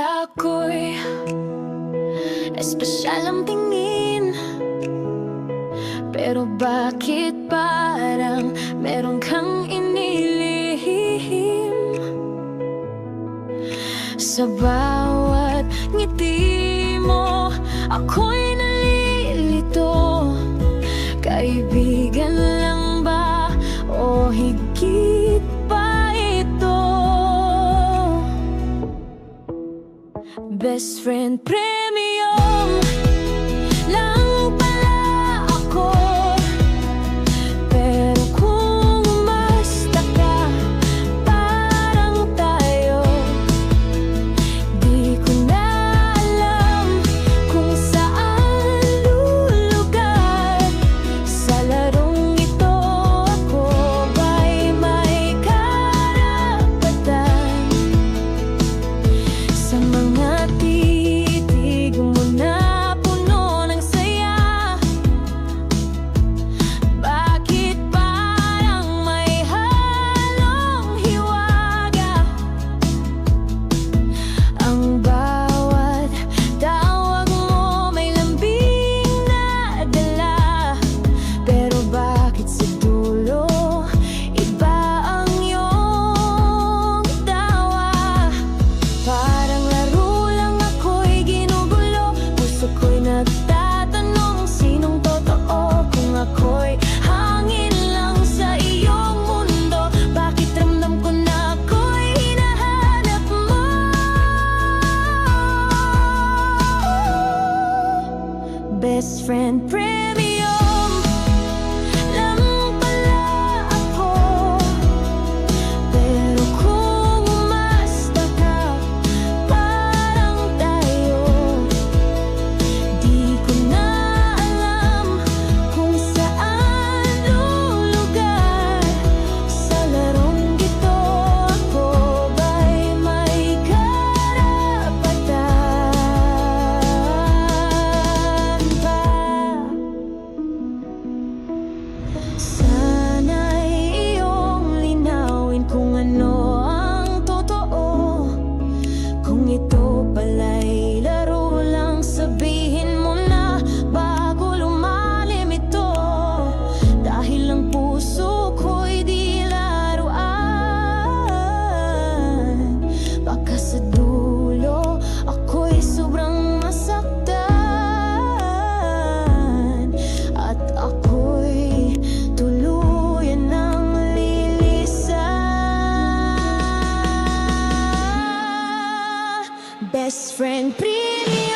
ako'y espesyal ang tingin. Pero bakit parang meron kang inilihim? Sa bawat ngiti mo Ako'y best friend premium. Best friend, pretty.